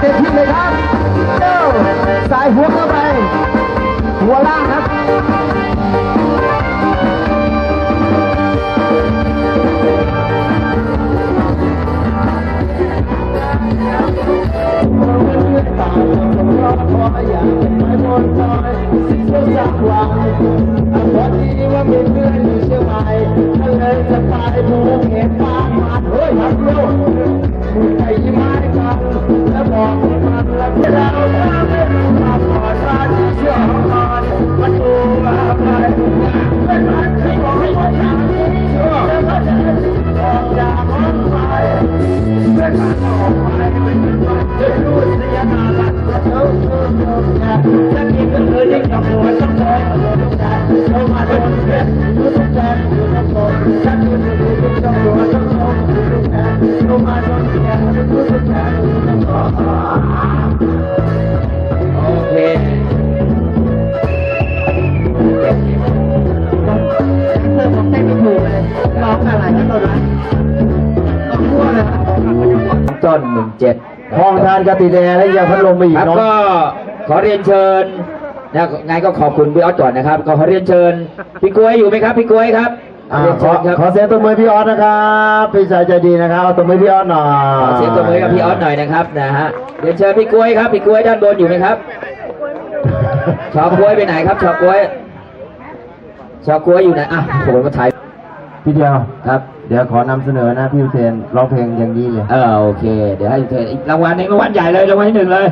เต็มที่เลยครับเจ้าสายหัวเข้าไป หัวล่างครับโอ เริ่มผมเต้นไม่ถูกเลยร้องอะไรนะตอนนั้นต้องมั่วเลยต้นหนึ่งเจ็ดห้องทานกติแดและยาพัดลมไปอีกครับน้องก็ขอเรียนเชิญนะไงก็ขอบคุณพี่ออสก่อนนะครับก็ขอเรียนเชิญพี่กล้วยอยู่ไหมครับ พี่กล้วยครับอ่าเรียนขเชิอญครับขอเสียงตัวมือพี่ออสนะครับพี่ชายใจดีนะครับเอาตัวมือพี่ออสหน่อย ขอเสียงตัวมือกับพี่ออสหน่อยนะครับนะฮะเรียนเชิญพี่กล้วยครับพี่กล้วยด้านบนอยู่ไหมครับชอกล้วยไปไหนครับชอกล้วย ชอกล้วยอยู่ไหนอะผมมาถ่ายพี่เดียวครับ เดี๋ยวขอนำเสนอนะพี่อุเทนร้องเพลงอย่างนี้เลยเออโอเค เดี๋ยวให้เธออีกรางวัลหนึ่งรางวัลใหญ่เลยรางวัลที่หนึ่งเลย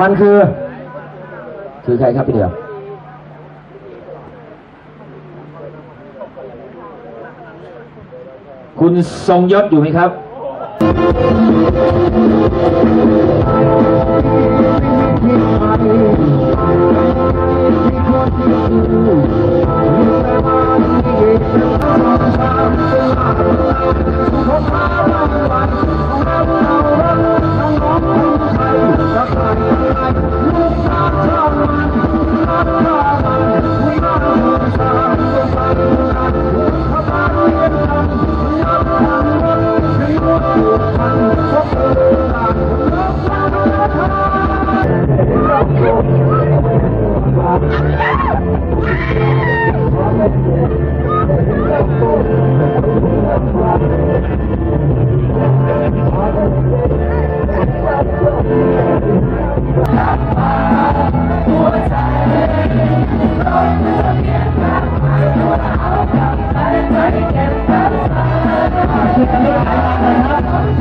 มันคือ คือใครครับพี่เดียวคุณทรงยศอยู่ไหมครับ เ